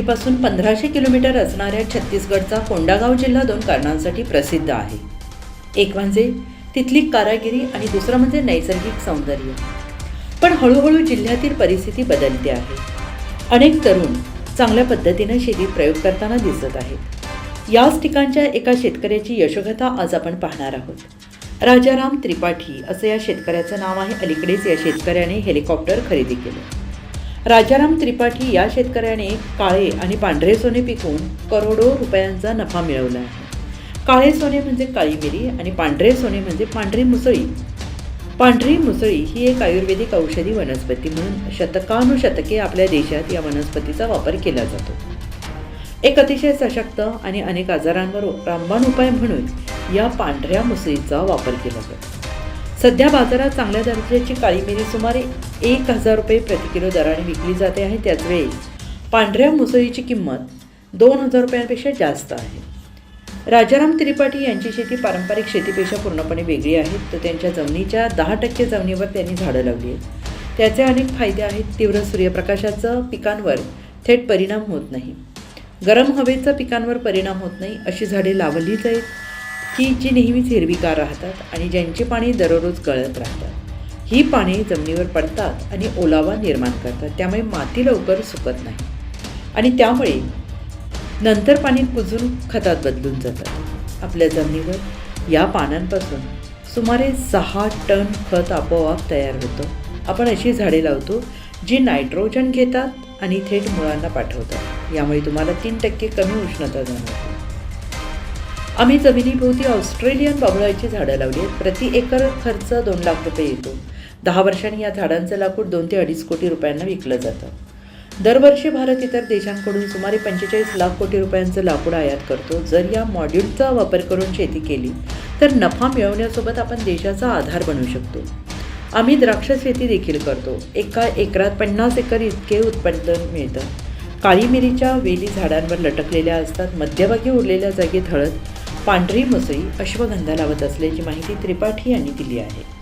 दिल्लीपासून पंधराशे किलोमीटर असणाऱ्या छत्तीसगडचा कोंडागाव जिल्हा दोन कारणांसाठी प्रसिद्ध आहे. एक म्हणजे तिथली कारागिरी आणि दुसरं म्हणजे नैसर्गिक सौंदर्य. पण हळूहळू जिल्ह्यातील परिस्थिती बदलते आहे. अनेक तरुण चांगल्या पद्धतीनं शेतीत प्रयोग करताना दिसत आहेत. याच ठिकाणच्या एका शेतकऱ्याची यशोगथा आज आपण पाहणार आहोत. राजाराम त्रिपाठी असं या शेतकऱ्याचं नाव आहे. अलीकडेच या शेतकऱ्याने हेलिकॉप्टर खरेदी केलं. राजाराम त्रिपाठी या शेतकऱ्याने काळे आणि पांढरे सोने पिकवून करोडो रुपयांचा नफा मिळवला आहे. काळे सोने म्हणजे काळी मिरी आणि पांढरे सोने म्हणजे पांढरी मुसळी. पांढरी मुसळी ही एक आयुर्वेदिक औषधी वनस्पती म्हणून शतकानुशतके आपल्या देशात या वनस्पतीचा वापर केला जातो. एक अतिशय सशक्त आणि अनेक आजारांवर रामबाण उपाय म्हणून या पांढऱ्या मुसळीचा वापर केला जातो. सध्या बाजारात चांगल्या दर्जाची काळी मिरी सुमारे एक हजार रुपये प्रति किलो दराने विकली जाते आहे. त्याचवेळी पांढऱ्या मुसळीची किंमत दोन हजार रुपयांपेक्षा जास्त आहे. राजाराम त्रिपाठी यांची शेती पारंपरिक शेतीपेक्षा पूर्णपणे वेगळी आहे. तर त्यांच्या जमिनीच्या दहा टक्के जमिनीवर त्यांनी झाडं लावली आहेत. त्याचे अनेक फायदे आहेत. तीव्र सूर्यप्रकाशाचं पिकांवर थेट परिणाम होत नाही. गरम हवेचा पिकांवर परिणाम होत नाही. अशी झाडे लावलीच आहेत. की जी नेहमीच हिरवीगार राहतात आणि ज्यांची पाणी दररोज गळत राहतात ही पाने जमिनीवर पडतात आणि ओलावा निर्माण करतात. त्यामुळे माती लवकर सुकत नाही. आणि त्यामुळे नंतर पाणी कुजून खतात बदलून जातात. आपल्या जमिनीवर या पानांपासून सुमारे सहा टन खत आपोआप तयार होतं. आपण अशी झाडे लावतो जी नायट्रोजन घेतात आणि थेट मुळांना पाठवतात. यामुळे तुम्हाला तीन टक्के कमी उष्णता जाणवते. आम्ही जमिनीभोवती ऑस्ट्रेलियन बाबळाची झाडं लावली आहेत. प्रति एकर खर्च दोन लाख रुपये येतो. दहा वर्षांनी या झाडांचं लाकूड दोन ते अडीच कोटी रुपयांना विकलं जातं. दरवर्षी भारत इतर देशांकडून सुमारे पंचेचाळीस लाख कोटी रुपयांचं लाकूड आयात करतो. जर या मॉड्यूलचा वापर करून शेती केली तर नफा मिळवण्यासोबत आपण देशाचा आधार बनू शकतो. आम्ही द्राक्ष शेती देखील करतो. एका एकरात पन्नास एकर इतके उत्पादन मिळतं. काळी मिरीच्या वेली झाडांवर लटकलेल्या असतात. मध्यभागी उरलेल्या जागेत हळद पांढरी मुसळी अश्वगंधा लावत असल्याची माहिती त्रिपाठी यांनी दिली आहे.